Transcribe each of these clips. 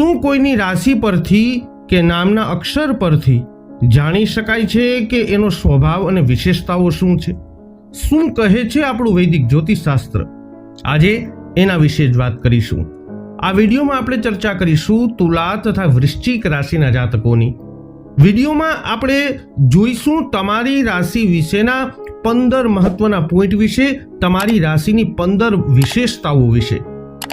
શું કોઈની રાશિ પરથી કે નામના અક્ષર પરથી જાણી શકાય છે કે એનો સ્વભાવ અને વિશેષતાઓ શું છે? શું કહે છે આપણું વૈદિક જ્યોતિષશાસ્ત્ર? આજે એના વિશે જ વાત કરીશું. આ વિડીયોમાં આપણે ચર્ચા કરીશું તુલા તથા વૃશ્ચિક રાશિના જાતકોની. વિડીયોમાં આપણે જોઈશું તમારી રાશિ વિશેના પંદર મહત્વના પોઈન્ટ વિશે, તમારી રાશિની પંદર વિશેષતાઓ વિશે.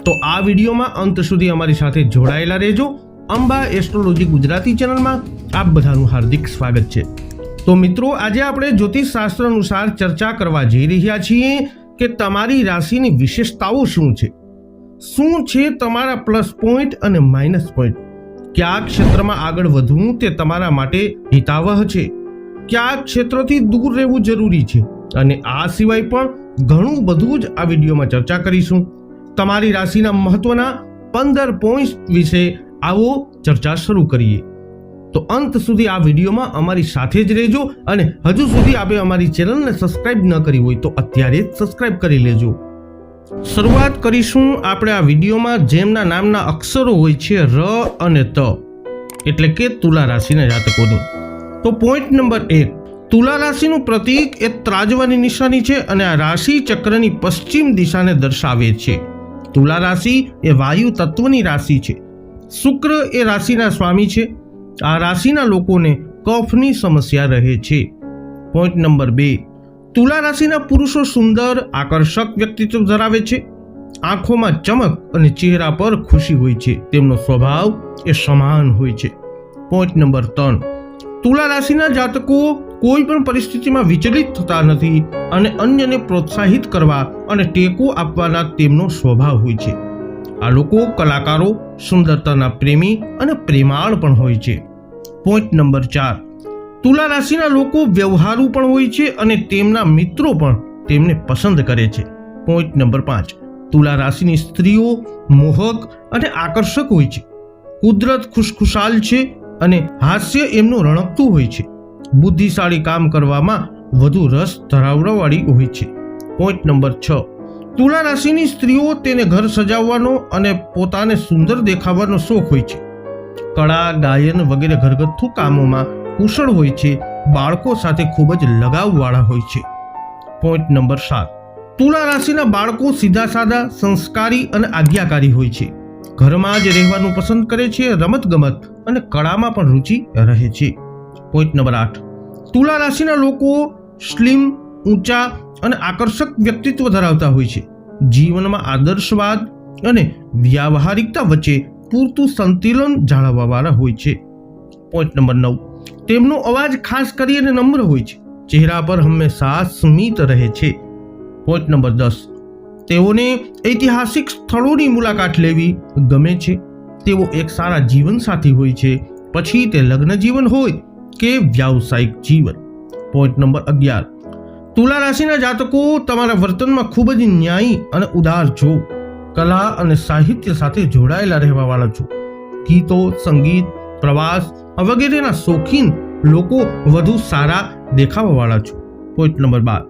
તો આ વિડીયોમાં અંત સુધી અમારી સાથે જોડાયેલા રહેજો. અંબા એસ્ટ્રોલોજી ગુજરાતી ચેનલમાં આપ બધાનું હાર્દિક સ્વાગત છે. તો મિત્રો, આજે આપણે જ્યોતિષ શાસ્ત્ર અનુસાર ચર્ચા કરવા જઈ રહ્યા છીએ કે તમારી રાશિની વિશેષતાઓ શું છે? શું છે તમારા પ્લસ પોઈન્ટ અને માઇનસ પોઈન્ટ? કયા ક્ષેત્રમાં આગળ વધવું તે તમારા માટે હિતાવહ છે? કયા ક્ષેત્રથી દૂર રહેવું જરૂરી છે? અને આ સિવાય પણ ઘણું બધું જ આ વિડીયોમાં ચર્ચા કરીશું. તમારી રાશિના મહત્વના પંદર પોઈન્ટ વિશે આવો ચર્ચા શરૂ કરીએ. તો અંત સુધી આ વિડીયોમાં અમારી સાથે જ રહેજો અને હજુ સુધી આપણે અમારી ચેનલને સબસ્ક્રાઇબ ન કરી હોય તો અત્યારે જ સબસ્ક્રાઇબ કરી લેજો. શરૂઆત કરીશું આપણે આ વિડીયોમાં જેમના નામના અક્ષરો હોય છે ર અને ત, એટલે કે તુલા રાશિના જાતકોની. તો પોઈન્ટ નંબર એક, તુલા રાશિનું પ્રતીક એ ત્રાજવાની નિશાની છે અને આ રાશિ ચક્રની પશ્ચિમ દિશાને દર્શાવે છે. તુલા રાશિ એ વાયુ તત્વની રાશિ છે. શુક્ર એ રાશિના સ્વામી છે. આ રાશિના લોકોને કફની સમસ્યા રહે છે. પોઈન્ટ નંબર બે. તુલા રાશિના પુરુષો સુંદર, આકર્ષક વ્યક્તિત્વ ધરાવે છે. આંખોમાં ચમક અને ચહેરા પર ખુશી હોય છે. તેમનો સ્વભાવ એ સમાન હોય છે. પોઈન્ટ નંબર ત્રણ. તુલા રાશિના જાતકો કોઈ પણ પરિસ્થિતિમાં વિચલિત થતા નથી અને અન્યને પ્રોત્સાહિત કરવા અને ટેકો આપવાના તેમનો સ્વભાવ હોય છે. આ લોકો કલાકારો, સુંદરતાના પ્રેમી અને પ્રેમાળ પણ હોય છે. પોઈન્ટ નંબર ચાર. તુલા રાશિના લોકો વ્યવહારુ પણ હોય છે અને તેમના મિત્રો પણ તેમને પસંદ કરે છે. પોઈન્ટ નંબર પાંચ. તુલા રાશિની સ્ત્રીઓ મોહક અને આકર્ષક હોય છે. કુદરત ખુશખુશાલ છે અને હાસ્ય એમનું રણકતું હોય છે. બુદ્ધિશાળી કામ કરવામાં વધુ રસ ધરાવવાવાળી હોય છે. પોઈન્ટ નંબર છ. તુલા રાશિની સ્ત્રીઓ તેને ઘર સજાવવાનો અને પોતાને સુંદર દેખાવાનો શોખ હોય છે. કળા, ગાયન વગેરે ઘરગથ્થુ કામોમાં કુશળ હોય છે. બાળકો સાથે ખૂબ જ લગાવવાળા હોય છે. પોઈન્ટ નંબર સાત. તુલા રાશિના બાળકો સીધા સાદા સંસ્કારી અને આજ્ઞાકારી હોય છે. ઘરમાં જ રહેવાનું પસંદ કરે છે, રમતગમત અને કળામાં પણ રુચિ રહે છે. પોઈન્ટ નંબર આઠ. તુલા રાશિના લોકો સ્લિમ, ઊંચા અને આકર્ષક વ્યક્તિત્વ ધરાવતા હોય છે. જીવનમાં આદર્શવાદ અને વ્યાવહારિકતા વચ્ચે પૂરતું સંતુલન જાળવવાવાળા હોય છે. પોઈન્ટ નંબર નવ. તેમનો અવાજ ખાસ કરીને નમ્ર હોય છે. ચહેરા પર હંમેશા સ્મિત રહે છે. પોઈન્ટ નંબર દસ. તેઓને ઐતિહાસિક સ્થળોની મુલાકાત લેવી ગમે છે. તેઓ એક સારા જીવનસાથી હોય છે. પછી તે લગ્ન જીવન હોય કે વ્યાવસાયિક જીવન? પોઈન્ટ નંબર અગિયાર. તુલા રાશિના જાતકો તમારા વર્તનમાં ખૂબ જ ન્યાયી અને ઉદાર છો. કલા અને સાહિત્ય સાથે જોડાયેલા રહેવાવાળા છો. ગીતો, સંગીત, પ્રવાસ વગેરેના શોખીન લોકો વધુ સારા દેખાવાવાળા છો. પોઈન્ટ નંબર બાર.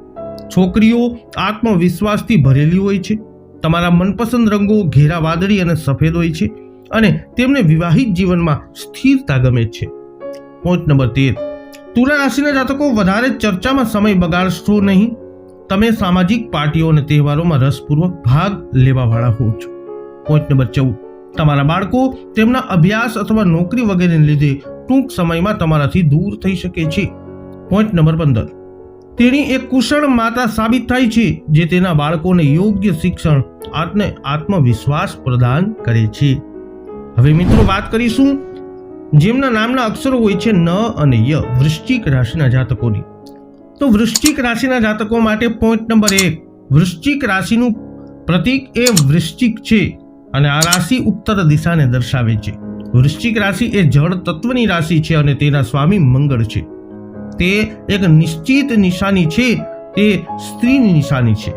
છોકરીઓ આત્મવિશ્વાસથી ભરેલી હોય છે. તમારા મનપસંદ રંગો ઘેરા વાદળી અને સફેદ હોય છે અને તેમને વિવાહિત જીવનમાં સ્થિરતા ગમે છે. પોઈન્ટ નંબર તેર. તુલા રાશિના જાતકો વધારે ચર્ચામાં સમય બગાડશો નહીં. તમે સામાજિક પાર્ટીઓ અને તહેવારોમાં રસપૂર્વક ભાગ લેવાવાળા હો છો. પોઈન્ટ નંબર ચૌદ. તમારા બાળકો તેમના અભ્યાસ અથવા નોકરી વગેરેને લીધે ટૂંક સમયમાં તમારાથી દૂર થઈ શકે છે. પોઈન્ટ નંબર પંદર. તેણી એક કુશળ માતા સાબિત થાય છે, જે તેના બાળકોને યોગ્ય શિક્ષણ, આત્મ, આત્મવિશ્વાસ પ્રદાન કરે છે. હવે મિત્રો વાત કરીશું જેમના નામના અક્ષરો હોય છે ન અને ય, વૃશ્ચિક રાશિના જાતકોની. તો વૃશ્ચિક રાશિના જાતકો માટે પોઈન્ટ નંબર એક, વૃશ્ચિક રાશિનું પ્રતીક એ વૃશ્ચિક છે અને આ રાશિ ઉત્તર દિશાને દર્શાવે છે. વૃશ્ચિક રાશિ એ જળ તત્વની રાશિ છે અને તેના સ્વામી મંગળ છે. તે એક નિશ્ચિત નિશાની છે, તે સ્ત્રીની નિશાની છે.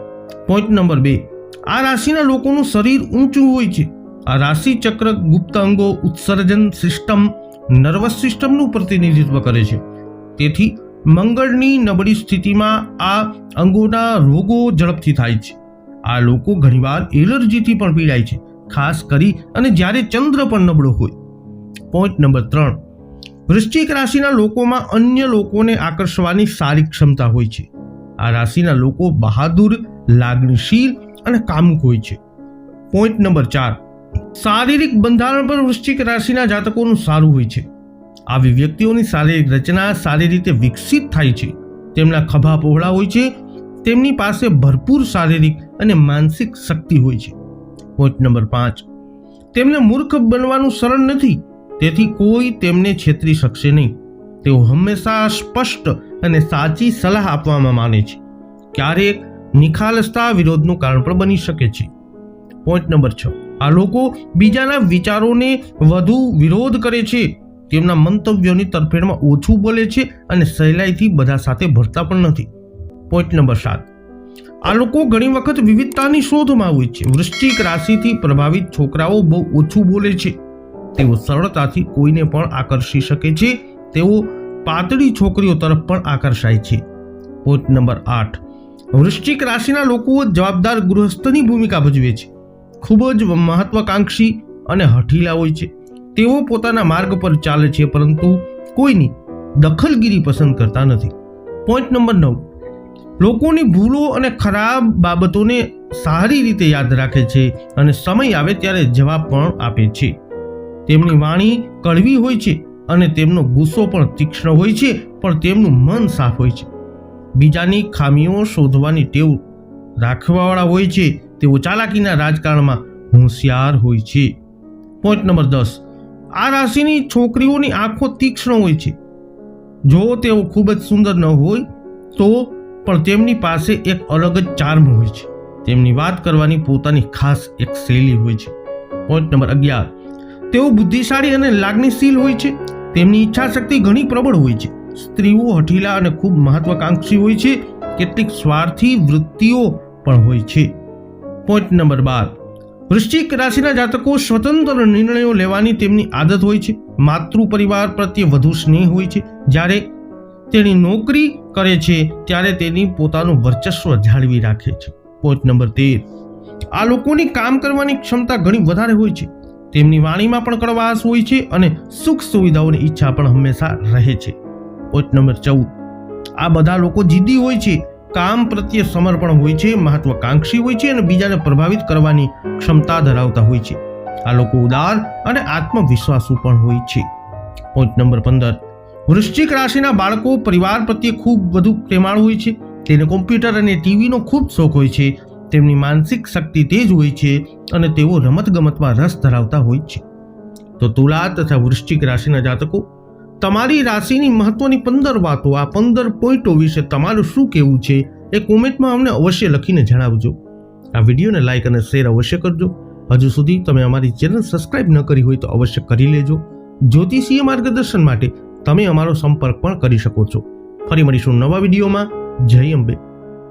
પોઈન્ટ નંબર બે, આ રાશિના લોકોનું શરીર ઊંચું હોય છે. આ રાશિચક્ર ગુપ્ત અંગો ઉત્સર્જન સિસ્ટમ, નર્વસ સિસ્ટમનું પ્રતિનિધિત્વ કરે છે. તેથી મંગળની નબળી સ્થિતિમાં આ અંગોના રોગો ઝડપથી થાય છે. આ લોકો ઘણીવાર એલર્જીથી પણ પીડાય છે, ખાસ કરી અને જ્યારે ચંદ્ર પણ નબળો હોય. પોઈન્ટ નંબર ત્રણ. વૃશ્ચિક રાશિના લોકોમાં અન્ય લોકોને આકર્ષવાની સારી ક્ષમતા હોય છે. આ રાશિના લોકો બહાદુર, લાગણીશીલ અને કામુક હોય છે. પોઈન્ટ નંબર ચાર. શારીરિક બંધારણ પર વૃશ્ચિક રાશિના જાતકોનું સારું હોય છે. આવી વ્યક્તિઓની શારીરિક રચના સારી રીતે વિકસિત થાય છે. તેમના ખભા પહોળા હોય છે. તેમની પાસે ભરપૂર શારીરિક અને માનસિક શક્તિ હોય છે. પોઈન્ટ નંબર પાંચ. તેમને મૂર્ખ બનવાનું સરળ નથી. તેથી કોઈ તેમને છેતરી શકશે નહીં. તેઓ હંમેશા સ્પષ્ટ અને સાચી સલાહ આપવામાં માને છે. ક્યારેક નિખાલસતા વિરોધનું કારણ પણ બની શકે છે. પોઈન્ટ નંબર છ. આ લોકો બીજાના વિચારોને વધુ વિરોધ કરે છે. તેમના મંતવ્યોની તરફેણમાં ઓછું બોલે છે અને સહેલાઈથી બધા સાથે ભરતા પણ નથી. પોઈન્ટ નંબર સાત. આ લોકો ઘણી વખત વિવિધતાની શોધમાં હોય છે. વૃશ્ચિક રાશિથી પ્રભાવિત છોકરાઓ બહુ ઓછું બોલે છે. તેઓ સરળતાથી કોઈને પણ આકર્ષી શકે છે. તેઓ પાતળી છોકરીઓ તરફ પણ આકર્ષાય છે. પોઈન્ટ નંબર આઠ. વૃશ્ચિક રાશિના લોકો જવાબદાર ગૃહસ્થની ભૂમિકા ભજવે છે. ખૂબ જ મહત્વાકાંક્ષી અને હઠીલા હોય છે. તેઓ પોતાના માર્ગ પર ચાલે છે, પરંતુ કોઈની દખલગીરી પસંદ કરતા નથી. પોઈન્ટ નંબર નવ. લોકોની ભૂલો અને ખરાબ બાબતોને સારી રીતે યાદ રાખે છે અને સમય આવે ત્યારે જવાબ પણ આપે છે. તેમની વાણી કડવી હોય છે અને તેમનો ગુસ્સો પણ તીક્ષ્ણ હોય છે, પણ તેમનું મન સાફ હોય છે. બીજાની ખામીઓ શોધવાની ટેવ રાખવાવાળા હોય છે તેઓ ચાલાકીના રાજકારણમાં હોશિયાર હોય છે. પોઈન્ટ નંબર દસ. આ રાશિની છોકરીઓની આંખો તીક્ષ્ણ હોય છે. જો તેઓ ખૂબ જ સુંદર ન હોય, તો પણ તેમની પાસે એક અલગ જ ચાર્મ હોય છે. તેમની વાત કરવાની પોતાની ખાસ એક શૈલી હોય છે. પોઈન્ટ નંબર અગિયાર. તેઓ બુદ્ધિશાળી અને લાગણીશીલ હોય છે. તેમની ઈચ્છા શક્તિ ઘણી પ્રબળ હોય છે. સ્ત્રીઓ હઠીલા અને ખૂબ મહત્વાકાંક્ષી હોય છે. કેટલીક સ્વાર્થી વૃત્તિઓ પણ હોય છે. પોઈન્ટ નંબર બાર. વૃશ્ચિક રાશિના જાતકો સ્વતંત્ર નિર્ણયો લેવાની તેમની આદત હોય છે. માતૃ પરિવાર પ્રત્યે વધુ સ્નેહ હોય છે. જ્યારે તેની નોકરી કરે છે, ત્યારે તેની પોતાનું વર્ચસ્વ જાળવી રાખે છે. પોઈન્ટ નંબર તેર. આ લોકોની કામ કરવાની ક્ષમતા ઘણી વધારે હોય છે. તેમની વાણીમાં પણ કડવાશ હોય છે અને સુખ સુવિધાઓની ઈચ્છા પણ હંમેશા રહે છે. પોઈન્ટ નંબર ચૌદ. આ બધા લોકો જીદી હોય છે. કામ પ્રત્યે સમર્પણ હોય છે, મહત્વાકાંક્ષી હોય છે અને બીજાને પ્રભાવિત કરવાની ક્ષમતા ધરાવતા હોય છે. આ લોકો ઉદાર અને આત્મવિશ્વાસુ પણ હોય છે. પોઈન્ટ નંબર પંદર. વૃશ્ચિક રાશિના બાળકો પરિવાર પ્રત્યે ખૂબ વધુ પ્રેમાળ હોય છે. તેને કોમ્પ્યુટર અને ટીવીનો ખૂબ શોખ હોય છે. તેમની માનસિક શક્તિ તેજ હોય છે અને તેઓ રમતગમતમાં રસ ધરાવતા હોય છે. તો તુલા તથા વૃશ્ચિક રાશિના જાતકો તમારી રાશિની મહત્વની પંદર વાતો, આ પંદર પોઈન્ટો વિશે તમારું શું કહેવું છે એ કોમેન્ટમાં અમને અવશ્ય લખીને જણાવજો. આ વિડીયોને લાઇક અને શેર અવશ્ય કરજો. હજુ સુધી તમે અમારી ચેનલ સબસ્ક્રાઇબ ન કરી હોય તો અવશ્ય કરી લેજો. જ્યોતિષીય માર્ગદર્શન માટે તમે અમારો સંપર્ક પણ કરી શકો છો. ફરી મળીશું નવા વિડીયોમાં. જય અંબે.